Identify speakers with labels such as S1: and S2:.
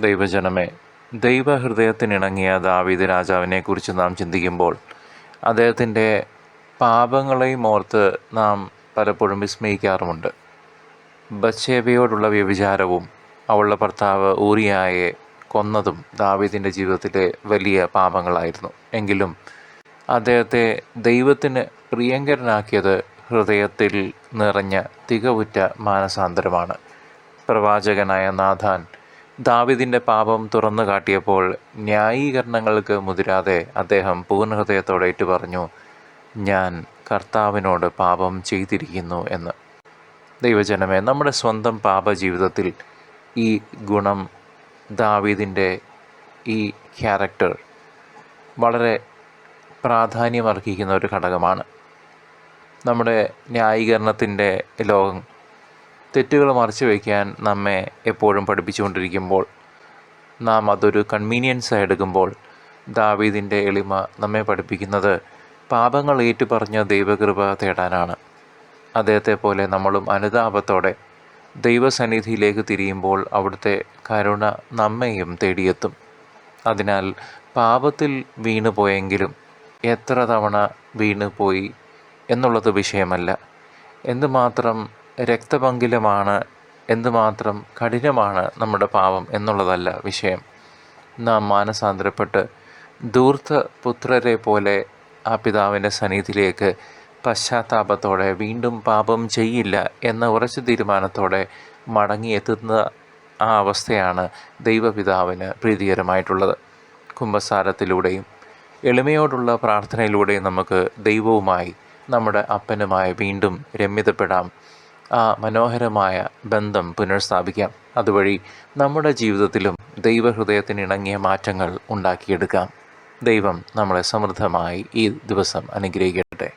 S1: ദൈവജനമേ ദൈവഹൃദയത്തിനിണങ്ങിയ ദാവീദ് രാജാവിനെക്കുറിച്ച് നാം ചിന്തിക്കുമ്പോൾ അദ്ദേഹത്തിന്റെ പാപങ്ങളെയും ഓർത്ത് നാം പലപ്പോഴും വിസ്മയിക്കാറുമുണ്ട്. ബച്ചേബയോടുള്ള വ്യഭിചാരവും അവളുടെ ഭർത്താവ് ഊറിയായെ കൊന്നതും ദാവീദിന്റെ ജീവിതത്തിലെ വലിയ പാപങ്ങളായിരുന്നു. എങ്കിലും അദ്ദേഹത്തെ ദൈവത്തിന് പ്രിയങ്കരനാക്കിയത് ഹൃദയത്തിൽ നിറഞ്ഞ തികവുറ്റ മാനസാന്തരമാണ്. പ്രവാചകനായ നാഥാൻ ദാവിദിന്റെ പാപം തുറന്നു കാട്ടിയപ്പോൾ ന്യായീകരണങ്ങൾക്ക് മുതിരാതെ അദ്ദേഹം പൂർണഹൃദയത്തോടെ ഏറ്റു പറഞ്ഞു ഞാൻ കർത്താവിനോട് പാപം ചെയ്തിരിക്കുന്നു എന്ന്. ദൈവജനമേ നമ്മുടെ സ്വന്തം പാപ ജീവിതത്തിൽ ഈ ഗുണം ദാവീദിന്റെ ഈ ക്യാരക്ടർ വളരെ പ്രാധാന്യമർഹിക്കുന്ന ഒരു ഘടകമാണ്. നമ്മുടെ ന്യായീകരണത്തിന്റെ ലോകം തെറ്റുകൾ മറച്ചു വയ്ക്കാൻ നമ്മെ എപ്പോഴും പഠിപ്പിച്ചുകൊണ്ടിരിക്കുമ്പോൾ നാം അതൊരു കൺവീനിയൻസായി എടുക്കുമ്പോൾ ദാവീദിന്റെ എളിമ നമ്മെ പഠിപ്പിക്കുന്നത് പാപങ്ങൾ ഏറ്റുപറഞ്ഞ ദൈവകൃപ തേടാനാണ്. അദ്ദേഹത്തെ പോലെ നമ്മളും അനുതാപത്തോടെ ദൈവസന്നിധിയിലേക്ക് തിരിയുമ്പോൾ അവിടുത്തെ കരുണ നമ്മയും തേടിയെത്തും. അതിനാൽ പാപത്തിൽ വീണു പോയെങ്കിലും എത്ര തവണ വീണുപോയി എന്നുള്ളത് വിഷയമല്ല. എന്തുമാത്രം രക്തപങ്കിലമാണ് എന്തുമാത്രം കഠിനമാണ് നമ്മുടെ പാപം എന്നുള്ളതല്ല വിഷയം. നാം മാനസാന്തരപ്പെട്ട് ദൂർത്ത പുത്രരെ പോലെ ആ പിതാവിന്റെ സന്നിധിയിലേക്ക് പശ്ചാത്താപത്തോടെ വീണ്ടും പാപം ചെയ്യില്ല എന്ന ഉറച്ച തീരുമാനത്തോടെ മടങ്ങിയെത്തുന്ന ആ അവസ്ഥയാണ് ദൈവപിതാവിന് പ്രീതികരമായിട്ടുള്ളത്. കുംഭസാരത്തിലൂടെയും എളിമയോടുള്ള പ്രാർത്ഥനയിലൂടെയും നമുക്ക് ദൈവവുമായി നമ്മുടെ അപ്പനുമായി വീണ്ടും രമ്യതപ്പെടാം. ആ മനോഹരമായ ബന്ധം പുനഃസ്ഥാപിക്കാം അതുവഴി നമ്മുടെ ജീവിതത്തിലും ദൈവഹൃദയത്തിന് ഇണങ്ങിയ മാറ്റങ്ങൾ ഉണ്ടാക്കിയെടുക്കാം. ദൈവം നമ്മളെ സമൃദ്ധമായി ഈ ദിവസം അനുഗ്രഹിക്കട്ടെ.